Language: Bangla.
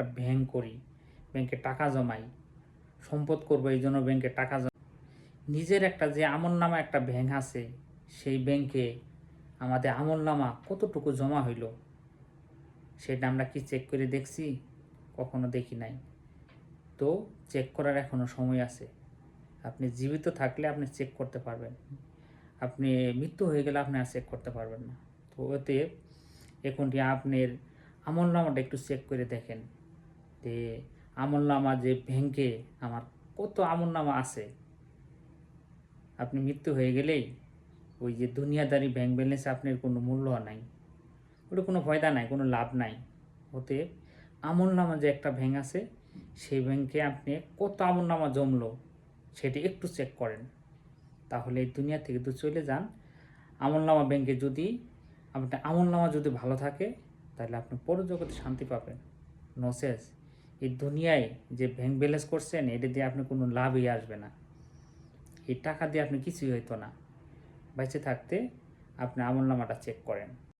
একটা ব্যাংক করি ব্যাংকে টাকা জমাই, সম্পদ করব, এই জন্য ব্যাংকে টাকা জমা। নিজের একটা যে আমল নামা একটা ব্যাংক আছে, সেই ব্যাংকে আমাদের আমল নামা কতটুকু জমা হইল, সেটা আমরা কি চেক করে দেখছি? কখনো দেখি নাই। তো চেক করার এখনও সময় আছে। আপনি জীবিত থাকলে আপনি চেক করতে পারবেন। আপনি মৃত্যু হয়ে গেলে আপনি আর চেক করতে পারবেন না। তো ওতে এখনটি আপনার আমল নামাটা একটু চেক করে দেখেন। যে আমল নামা যে ব্যাংকে আমার কত আমল নামা আছে। আপনি মৃত্যু হয়ে গেলেই ওই যে দুনিয়াদারি ব্যাংক ব্যালেন্সে আপনার কোনো মূল্য নাই। ওটা কোনো ফয়দা নাই, কোনো লাভ নাই। ওতে আমল নামা যে একটা ব্যাংক আছে, সেই ব্যাংকে আপনি কত আমল নামা জমলো সেটি একটু চেক করেন। তাহলে দুনিয়া থেকে তো চলে যান। আমলনামা ব্যাংকে যদি আপনার আমলনামা যদি ভালো থাকে, তাহলে আপনি পরজগতে শান্তি পাবেন। নসেস এই দুনিয়ায় যে ব্যাংক ব্যালেন্স করছেন, এটা দিয়ে আপনি কোনো লাভই আসবে না। এই টাকা দিয়ে আপনি কিছুই হইতো না। বেঁচে থাকতে আপনি আমল নামাটা চেক করেন।